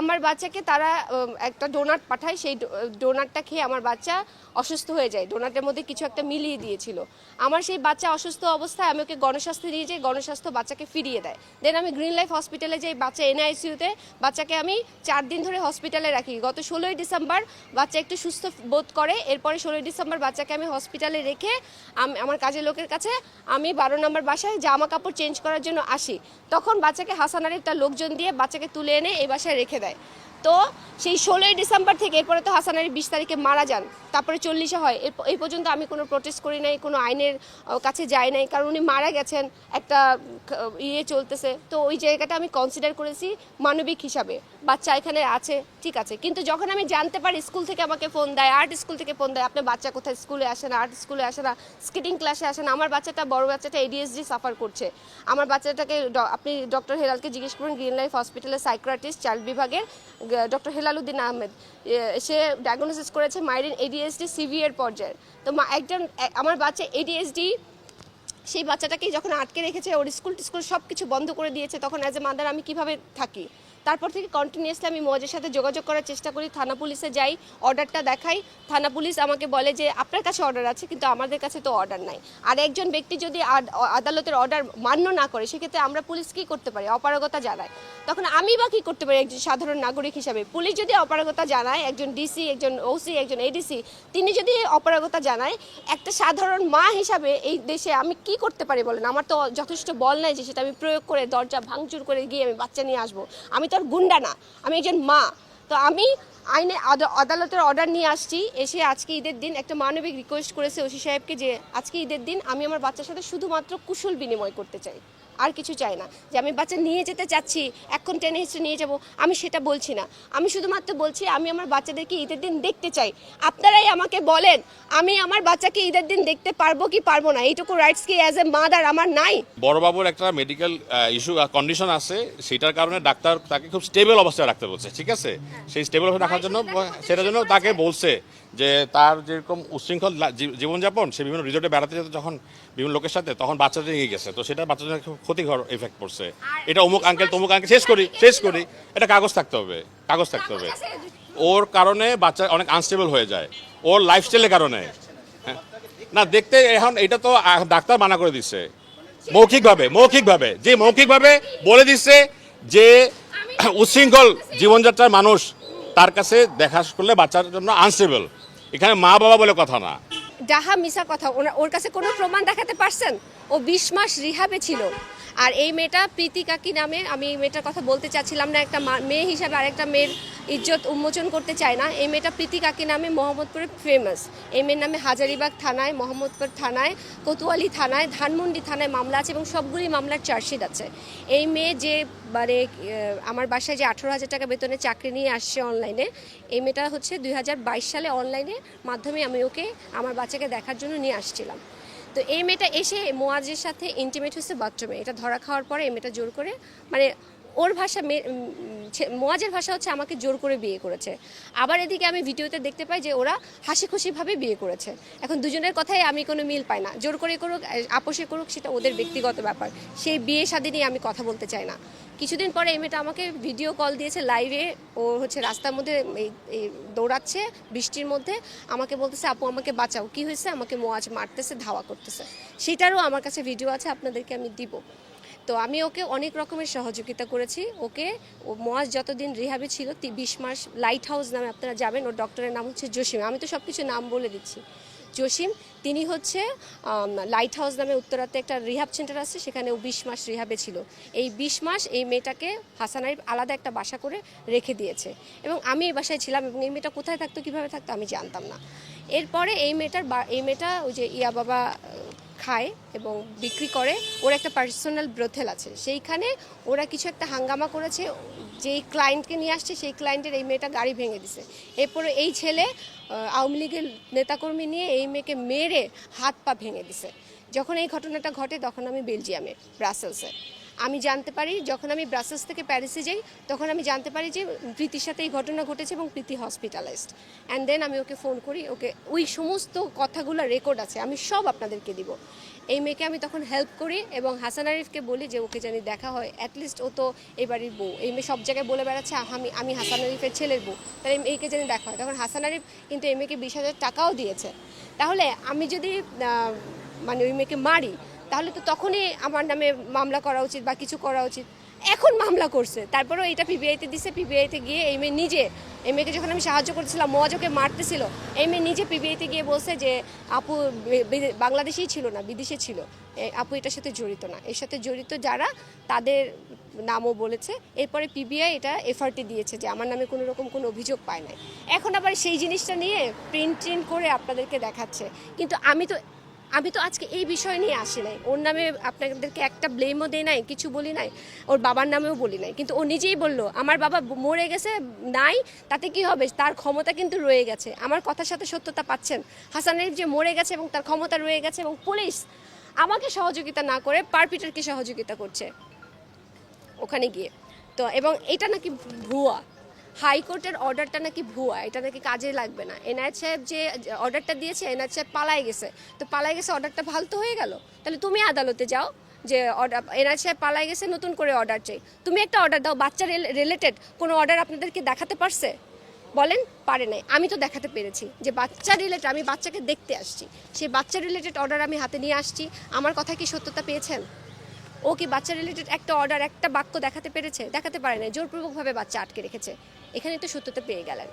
আমার বাচ্চাকে তারা একটা ডোনাট পাঠায়, সেই ডোনাটটা খেয়ে আমার বাচ্চা অসুস্থ হয়ে যায়। ডোনাটের মধ্যে কিছু একটা মিলিয়ে দিয়েছিল। আমার সেই বাচ্চা অসুস্থ অবস্থায় আমি ওকে গণস্বাস্থ্য নিয়ে যাই গণস্বাস্থ্য বাচ্চাকে ফিরিয়ে দেয়। দেন আমি গ্রিন লাইফ হসপিটালে যাই বাচ্চা এনআইসিউতে বাচ্চাকে আমি চার দিন ধরে হসপিটালে রাখি। গত ষোলোই ডিসেম্বর বাচ্চা একটু সুস্থ বোধ করে, এরপরে ষোলোই ডিসেম্বর বাচ্চাকে আমি হসপিটালে রেখে আমি, আমার কাজের লোকের কাছে আমি বারো নম্বর বাসায় জামা কাপড় চেঞ্জ করার জন্য আসি। তখন বাচ্চাকে হাসানার একটা লোকজন দিয়ে বাচ্চাকে তুলে এনে এই বাসায় রেখে দেয়। 对。তো সেই ষোলোই ডিসেম্বর থেকে এরপরে তো হাসান আলী বিশ তারিখে মারা যান। তারপরে চল্লিশে হয়। এই পর্যন্ত আমি কোনো প্রোটেস্ট করি নাই, কোনো আইনের কাছে যাই নাই। কারণ উনি মারা গেছেন একটা ইয়ে চলতেছে। তো ওই জায়গাটা আমি কনসিডার করেছি মানবিক হিসাবে। বাচ্চা এখানে আছে, ঠিক আছে। কিন্তু যখন আমি জানতে পারি স্কুল থেকে আমাকে ফোন দেয় আর্ট স্কুল থেকে ফোন দেয়, আপনার বাচ্চা কোথায়? স্কুলে আসে না আর্ট স্কুলে আসে না স্কেটিং ক্লাসে আসে না। আমার বাচ্চাটা, বড় বাচ্চাটা এডিএসডি সাফার করছে। আমার বাচ্চাটাকে আপনি ডক্টর হেলালকে জিজ্ঞেস করুন গ্রিন লাইফ হসপিটালের সাইক্রাটিস্ট চাইল্ড বিভাগের ডক্টর হেলালুদ্দিন আহমেদ সে ডায়াগনোসিস করেছে মাইরিন এডিএসডি সিভিয়ার পর্যায়ের তো একজন আমার বাচ্চা এডিএসডি সেই বাচ্চাটাকে যখন আটকে রেখেছে, ওর স্কুল টিস্কুল সব কিছু বন্ধ করে দিয়েছে, তখন অ্যাজ এ মাদার আমি কীভাবে থাকি? তারপর থেকে কন্টিনিউসলি আমি মজের সাথে যোগাযোগ করার চেষ্টা করি, থানা পুলিশে যাই অর্ডারটা দেখাই। থানা পুলিশ আমাকে বলে যে, আপনার কাছে অর্ডার আছে, কিন্তু আমাদের কাছে তো অর্ডার নাই। আর একজন ব্যক্তি যদি আদ- আদালতের অর্ডার মান্য না করে, সেক্ষেত্রে আমরা পুলিশ কী করতে পারি? অপারগতা জানায়। তখন আমি বা কী করতে পারি একজন সাধারণ নাগরিক হিসাবে? পুলিশ যদি অপারগতা জানায়, একজন ডিসি একজন ওসি একজন এডিসি তিনি যদি অপারগতা জানায়, একটা সাধারণ মা হিসাবে এই দেশে আমি কি করতে পারি বলেন? আমার তো যথেষ্ট বল নাই যে সেটা আমি প্রয়োগ করে, দরজা ভাঙচুর করে গিয়ে আমি বাচ্চা নিয়ে আসব। আমি তো গুন্ডা না আমি একজন মা। তো আমি আইনে আদ- আদালতের অর্ডার নিয়ে আসছি। এসে আজকে ঈদের দিন একটা মানবিক রিকোয়েস্ট করেছে ওসি সাহেবকে যে আজকে ঈদের দিন আমি আমার বাচ্চার সাথে শুধুমাত্র কুশল বিনিময় করতে চাই। আর কিছু চাই না। যে আমি বাচ্চা নিয়ে যেতে চাচ্ছি এখন টেনে হিসেবে নিয়ে যাব আমি সেটা বলছি না। আমি শুধুমাত্র বলছি আমি আমার বাচ্চাদেরকে ঈদের দিন দেখতে চাই। আপনারাই আমাকে বলেন আমি আমার বাচ্চাকে ঈদের দিন দেখতে পারব কি পারব না? এইটুকু রাইটস কি অ্যাজ এ মাদার আমার নাই? বড়বাবুর একটা মেডিকেল ইস্যু কন্ডিশন আছে। সেটার কারণে ডাক্তার তাকে খুব স্টেবল অবস্থায় রাখতে বলছে ঠিক আছে? সেই স্টেবল অবস্থায় রাখার জন্য সেটার জন্য তাকে বলছে যে তার যেরকম উচ্ছৃঙ্খল লা- জী- জীবনযাপন সে বিভিন্ন রিজোর্টে বেড়াতে যেত যখন বিভিন্ন লোকের সাথে তখন বাচ্চাদের নিয়ে গেছে। তো সেটা বাচ্চাদের ক্ষতিকর এফেক্ট পড়ছে। এটা অমুক আঙ্কেল তমুক আঙ্কেল শেষ করি শেষ করি। এটা কাগজ থাকতে হবে কাগজ থাকতে হবে। ওর কারণে বাচ্চা অনেক আনস্টেবল হয়ে যায়। ওর লাইফস্টাইলের কারণে। হ্যাঁ। না দেখতে এখন এটা তো ডাক্তার মানা করে দিচ্ছে মৌখিকভাবে মৌখিকভাবে যে মৌখিকভাবে বলে দিচ্ছে যে উচ্ছৃঙ্খল জীবনযাত্রার মানুষ তার কাছে দেখা করলে বাচ্চার জন্য আনসেবল এখানে মা বাবা বলে কথা না। ডাহা মিশা কথা ওর কাছে কোনো প্রমাণ দেখাতে পারছেন? ও বিশ মাস রিহাবে ছিল। আর এই মেয়েটা প্রীতি কাকি নামে আমি এই মেয়েটার কথা বলতে চাচ্ছিলাম না। একটা মেয়ে হিসাবে আরেকটা মেয়ের ইজ্জত উন্মোচন করতে চায় না। এই মেয়েটা প্রীতি কাকি নামে? মোহাম্মদপুরে ফেমাস এই মেয়ের নামে হাজারিবাগ থানায়, মোহাম্মদপুর থানায়, কোতোয়ালি থানায়, ধানমন্ডি থানায় মামলা আছে এবং সবগুলি মামলার চার্জশিট আছে। এই মেয়ে যে মানে আমার বাসায় যে আঠেরো হাজার টাকা বেতনে চাকরি নিয়ে আসছে অনলাইনে এই মেয়েটা হচ্ছে দুই হাজার বাইশ সালে অনলাইনে মাধ্যমে আমি ওকে, আমার বাচ্চাকে দেখার জন্য নিয়ে আসছিলাম। তো এই মেয়েটা এসে মোয়াজের সাথে ইন্টিমেট হয়েছে বাথরুমে এটা ধরা খাওয়ার পরে এই মেয়েটা জোর করে মানে ওর ভাষা মোয়াজের ভাষা হচ্ছে আমাকে জোর করে বিয়ে করেছে। আবার এদিকে আমি ভিডিওতে দেখতে পাই যে ওরা হাসি খুশিভাবে বিয়ে করেছে। এখন দুজনের কথাই আমি কোনো মিল পাই না। জোর করে করুক আপোষে করুক, সেটা ওদের ব্যক্তিগত ব্যাপার। সেই বিয়ে শাদী নিয়ে আমি কথা বলতে চাই না। কিছুদিন পরে এই মেয়েটা আমাকে ভিডিও কল দিয়েছে লাইভে ও হচ্ছে রাস্তার মধ্যে দৌড়াচ্ছে বৃষ্টির মধ্যে। আমাকে বলতেছে, আপু, আমাকে বাঁচাও। কি হয়েছে? আমাকে মোয়াজ মারতেছে, ধাওয়া করতেছে। সেটারও আমার কাছে ভিডিও আছে, আপনাদেরকে আমি দিব। তো আমি ওকে অনেক রকমের সহযোগিতা করেছি। ওকে ও মোয়াজ যতদিন রিহাবে ছিল বিশ মাস লাইট হাউস নামে আপনারা যাবেন, ওর ডক্টরের নাম হচ্ছে জসিম। আমি তো সব কিছু নাম বলে দিচ্ছি। জসিম, তিনি হচ্ছে লাইট হাউস নামে উত্তরাতে একটা রিহাব সেন্টার আছে, সেখানে ও বিশ মাস রিহাবে ছিল। এই বিশ মাস এই মেয়েটাকে হাসানারিফ আলাদা একটা বাসা করে রেখে দিয়েছে। এবং আমি এই বাসায় ছিলাম এবং এই মেয়েটা কোথায় থাকতো, কীভাবে থাকতো, আমি জানতাম না। এরপরে এই মেয়েটার এই মেয়েটা ওই যে ইয়া বাবা খায় এবং বিক্রি করে, ওর একটা পার্সোনাল ব্রোথেল আছে। সেইখানে ওরা কিছু একটা হাঙ্গামা করেছে, যেই ক্লায়েন্টকে নিয়ে আসছে, সেই ক্লায়েন্টের এই মেয়েটা গাড়ি ভেঙে দিছে। এরপরে এই ছেলে আওয়ামী লীগের নেতাকর্মী নিয়ে এই মেয়েকে মেরে হাত পা ভেঙে দিছে। যখন এই ঘটনাটা ঘটে, তখন আমি বেলজিয়ামে, ব্রাসেলসে। আমি জানতে পারি, যখন আমি ব্রাসেলস থেকে প্যারিসে যাই, তখন আমি জানতে পারি যে প্রীতির সাথে এই ঘটনা ঘটেছে এবং প্রীতি হসপিটালাইজড অ্যান্ড দেন আমি ওকে ফোন করি, ওকে, ওই সমস্ত কথাগুলো রেকর্ড আছে, আমি সব আপনাদেরকে দিব। এই মেয়েকে আমি তখন হেল্প করি এবং হাসান আরিফকে বলি যে ওকে জানি দেখা হয় অ্যাটলিস্ট ও তো এই বাড়ির বউ। এই মেয়ে সব জায়গায় বলে বেড়াচ্ছে আমি আমি হাসান আরিফের ছেলের বউ। তাহলে মেয়েকে জানি দেখা হয়। তখন হাসান আরিফ কিন্তু এই মেয়েকে বিশ হাজার টাকাও দিয়েছে। তাহলে আমি যদি মানে ওই মেয়েকে মারি তাহলে তো তখনই আমার নামে মামলা করা উচিত বা কিছু করা উচিত। এখন মামলা করছে। তারপরেও এটা পিবিআইতে দিছে, পিবিআইতে গিয়ে এই মেয়ে নিজে, এই মেয়েকে যখন আমি সাহায্য করছিলাম মোয়াজকে মারতেছিল, এই মেয়ে নিজে পিবিআইতে গিয়ে বলছে যে, আপু বাংলাদেশেই ছিল না, বিদেশে ছিল। আপু, এটার সাথে জড়িত না। এর সাথে জড়িত যারা, তাদের নামও বলেছে। এরপরে পিবিআই এটা এফআরটি দিয়েছে যে, আমার নামে কোনো রকম কোনো অভিযোগ পায় নাই। এখন আবার সেই জিনিসটা নিয়ে প্রিন্ট ট্রিন্ট করে আপনাদেরকে দেখাচ্ছে। কিন্তু আমি তো আমি তো আজকে এই বিষয় নিয়ে আসি নাই। ওর নামে আপনাদেরকে একটা ব্লেমও দেই নাই, কিছু বলি নাই, ওর বাবার নামেও বলি নাই। কিন্তু ও নিজেই বলল, আমার বাবা মরে গেছে, নাই, তাতে কি হবে? তার ক্ষমতা কিন্তু রয়ে গেছে। আমার কথার সাথে সত্যতা পাচ্ছেন। হাসান যে মরে গেছে এবং তার ক্ষমতা রয়ে গেছে এবং পুলিশ আমাকে সহযোগিতা না করে পারপিটারকে সহযোগিতা করছে ওখানে গিয়ে। তো, এবং এটা নাকি ভুয়া? হাইকোর্টের অর্ডারটা নাকি ভুয়া, এটা নাকি কাজে লাগবে না। এনআইএ সাহেব যে অর্ডারটা দিয়েছে এনআইএ সাহেব পালাই গেছে। তো পালাই গেছে, অর্ডারটা ফালতু হয়ে গেল? তাহলে তুমি আদালতে যাও যে অর্ডার এনআইএ সাহেব পালাই গেছে, নতুন করে অর্ডার চাই। তুমি একটা অর্ডার দাও, বাচ্চা রিলেটেড কোনো অর্ডার আপনাদেরকে দেখাতে পারছে? বলেন, পারে নাই। আমি তো দেখাতে পেরেছি যে বাচ্চা রিলেটেড আমি বাচ্চাকে দেখতে আসছি। সেই বাচ্চা রিলেটেড অর্ডার আমি হাতে নিয়ে আসছি। আমার কথা কি সত্যতা পেয়েছেন? ও কি বাচ্চা রিলেটেড একটা অর্ডার একটা বাক্য দেখাতে পেরেছে? দেখাতে পারে না জোরপূর্বকভাবে বাচ্চা আটকে রেখেছে। এখানে তো সত্যতা পেয়ে গেলেন।